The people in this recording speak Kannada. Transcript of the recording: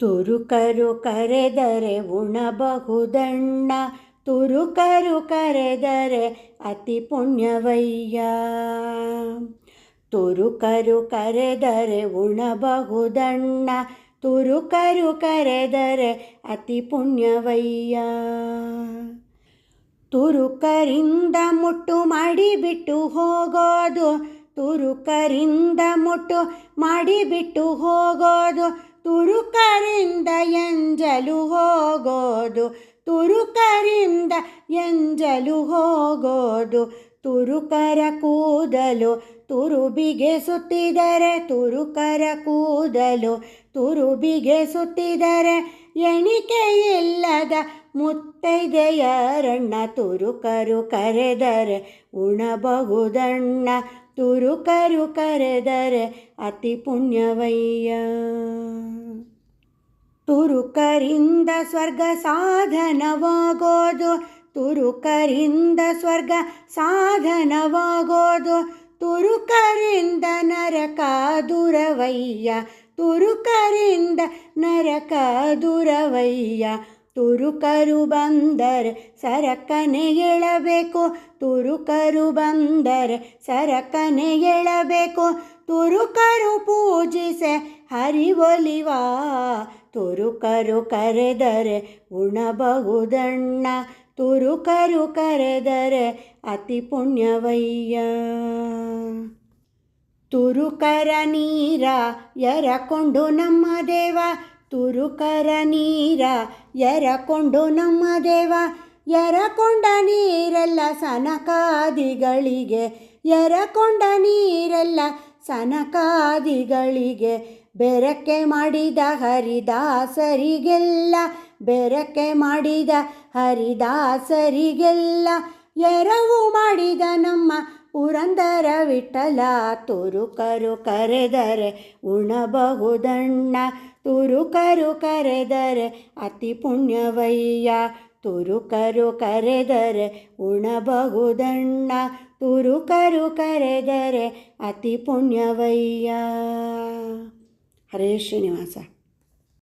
ತುರುಕರು ಕರೆದರೆ ಉಣಬಹುದಣ್ಣ, ತುರುಕರು ಕರೆದರೆ ಅತಿ ಪುಣ್ಯವಯ್ಯ. ತುರುಕರು ಕರೆದರೆ ಉಣಬಹುದಣ್ಣ, ತುರುಕರು ಕರೆದರೆ ಅತಿ ಪುಣ್ಯವಯ್ಯ. ತುರುಕರಿಂದ ಮುಟ್ಟು ಮಾಡಿಬಿಟ್ಟು ಹೋಗೋದು, ತುರುಕರಿಂದ ಮುಟ್ಟು ಮಾಡಿಬಿಟ್ಟು ಹೋಗೋದು ತುರುಕರಿಂದ ಎಂಜಲು ಹೋಗೋದು, ತುರುಕರಿಂದ ಎಂಜಲು ಹೋಗೋದು. ತುರುಕರ ಕೂದಲು ತುರುಬಿಗೆ ಸುತ್ತಿದರೆ ತುರುಕರ ಕೂದಲು ತುರುಬಿಗೆ ಸುತ್ತಿದರೆ ಎಣಿಕೆಯಿಲ್ಲದ ಮುತ್ತೈದೆಯರಣ್ಣ ತುರುಕರು ಕರೆದರೆ ಉಣಬಹುದಣ್ಣ ತುರುಕರು ಕರೆದರೆ ಅತಿ ಪುಣ್ಯವಯ್ಯ ತುರುಕರಿಂದ ಸ್ವರ್ಗ ಸಾಧನವಾಗೋದು ತುರುಕರಿಂದ ಸ್ವರ್ಗ ಸಾಧನವಾಗೋದು ತುರುಕರಿಂದ ನರಕ ದುರವಯ್ಯ ತುರುಕರಿಂದ ನರಕ ದುರವಯ್ಯ ತುರುಕರು ಬಂದರೆ ಸರಕನೆ ಎಳಬೇಕು. ತುರುಕರು ಬಂದರೆ ಸರಕನೆ ಎಳಬೇಕು. ತುರುಕರು ಪೂಜಿಸೆ ಹರಿವೊಲಿವಾ ತುರುಕರು ಕರೆದರೆ ಉಣಬಹುದಣ್ಣ. ತುರುಕರು ಕರೆದರೆ ಅತಿ ಪುಣ್ಯವಯ್ಯ. ತುರುಕರ ನೀರ ಎರಕೊಂಡು ನಮ್ಮ ದೇವ. ತುರುಕರ ನೀರ ಎರಕೊಂಡು ನಮ್ಮ ದೇವ, ಎರಕೊಂಡ ನೀರೆಲ್ಲ ಸನಕಾದಿಗಳಿಗೆ, ಎರಕೊಂಡ ನೀರೆಲ್ಲ ಸನಕಾದಿಗಳಿಗೆ. ಬೆರಕೆ ಮಾಡಿದ ಹರಿದಾಸರಿಗೆಲ್ಲ, ಬೆರಕೆ ಮಾಡಿದ ಹರಿದಾಸರಿಗೆಲ್ಲ, ಎರವು ಪುರಂದರ ವಿಠಲ ತುರುಕರು ಕರೆದರೆ ಉಣಬಹುದಣ್ಣ. ತುರುಕರು ಕರೆದರೆ ಅತಿ ಪುಣ್ಯವಯ್ಯ. ತುರುಕರು ಕರೆದರೆ ಉಣಬಹುದಣ್ಣ. ತುರುಕರು ಕರೆದರೆ ಅತಿ ಪುಣ್ಯವಯ್ಯ. ಹರೇ ಶ್ರೀನಿವಾಸ.